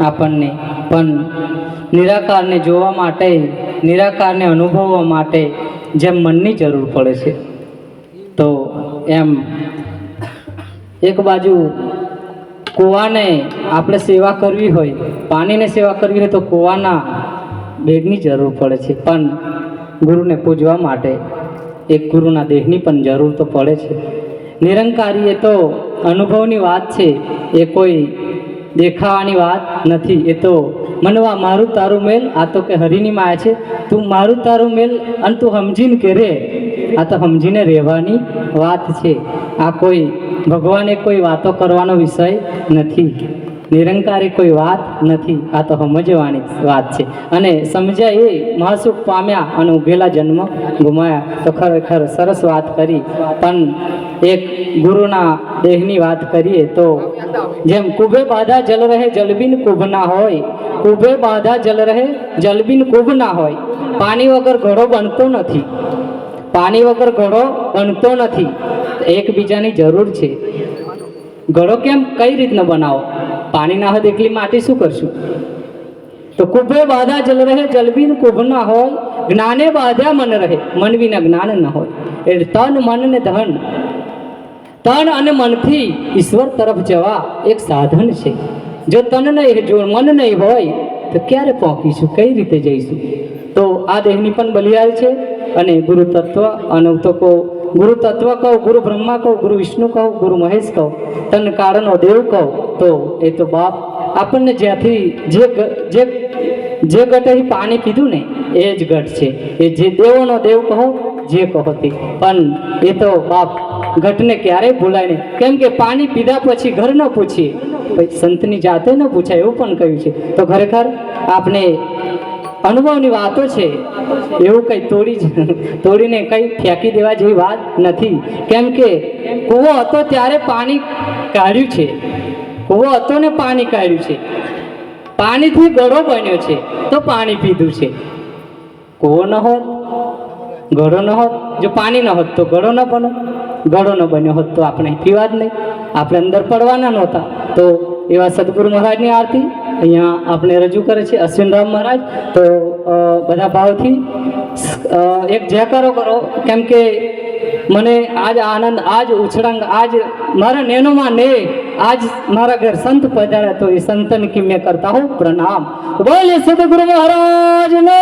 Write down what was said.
આપણને. પણ નિરાકારને જોવા માટે, નિરાકારને અનુભવવા માટે જેમ મનની જરૂર પડે છે, તો એમ એક બાજુ કૂવાને આપણે સેવા કરવી હોય, પાણીને સેવા કરવી હોય, તો કૂવાના બેડની જરૂર પડે છે. પણ ગુરુને પૂજવા માટે એક ગુરુના દેહની પણ જરૂર તો પડે છે. નિરંકારી એ તો અનુભવની વાત છે, એ કોઈ દેખાવાની વાત નથી. એ તો મનવા મારું તારું મેલ, આ તો કે હરિની માયા છે. તું મારું તારું મેલ, અને તું સમજીને કે રે. આ તો સમજીને રહેવાની વાત છે. આ કોઈ ભગવાને કોઈ વાતો કરવાનો વિષય નથી. નિરંકારી કોઈ વાત નથી. આ તો સમજવાની વાત છે. અને સમજ્યા એ મહાસુખ પામ્યા અને ઉભેલા જન્મ ગુમાયા. તો ખરેખર સરસ વાત કરી. પણ એક ગુરુના દેહની વાત કરીએ તો જેમ કુભે બાધા જલ રહે જલબીન કુભ ના હોય, કુભે બાધા જલ રહે જલબીન કુભ ના હોય. પાણી વગર ઘોડો બનતો નથી. પાણી વગર ઘોડો બનતો નથી. એકબીજાની જરૂર છે. ઘડો કેમ કઈ રીતનો બનાવો? પાણી ના હોય એટલી માટી શું કરશું? તો કુભે બાધા જલ રહે, જલબીન કુભ ના હોય, જ્ઞાને બાધા મન રહે. મન વિના જ્ઞાન ન હોય. એટલે તન, મન ને ધન. તન અને મનથી ઈશ્વર તરફ જવા એક સાધન છે. જો તન નહીં જો મન નહીં હોય, તો ક્યારે પહોંચીશું? કઈ રીતે જઈશું? તો આ દેહની પણ બલિયાર છે. અને ગુરુ તત્વ કહો. ગુરુ તત્વ કહો, ગુરુ બ્રહ્મા કહો, ગુરુ વિષ્ણુ કહો, ગુરુ મહેશ કહો. તન કારણો દેવ કહો. તો એ તો બાપ આપણને જ્યાંથી જે જે જે ગટેથી પાણી પીધું ને, એ જ ગટ છે. એ જે દેવોનો દેવ કહો, જે કહો તે. પણ એ તો બાપ ઘટને ક્યારેય ભૂલાય નહીં. કેમ કે પાણી પીધા પછી ઘર ન પૂછીએ. પછી સંતની જાતે ન પૂછાય એવું પણ કહ્યું છે. તો ખરેખર આપણે અનુભવની વાતો છે. એવું કંઈ તોડી તોડીને કંઈ ફેંકી દેવા જેવી વાત નથી. કેમ કે કૂવો હતો ત્યારે પાણી કાઢ્યું છે. કૂવો હતો ને પાણી કાઢ્યું છે. પાણીથી ગળો બન્યો છે, તો પાણી પીધું છે. કૂવો ન હોત, ગળો ન હોત, જો પાણી ન હોત તો ગળો ન બનો. ગળો ન બન્યો હોત તો આપણે પીવા જ નહીં. આપણે અંદર પડવાના નહોતા. તો એવા સદગુરુ મહારાજની આરતી અહીંયા આપણે રજૂ કરે છે, અશ્વિનરામ મહારાજ. તો બધા ભાવથી એક જયકારો કરો. કેમ કે મને આજ આનંદ, આજ ઉછળંગ, આજ મારા નેનોમાં ને, આજ મારા ઘર સંત પધાર્યા તો એ સંતન કી મેં કરતા હું પ્રણામ. બોલે સદગુરુ મહારાજ નો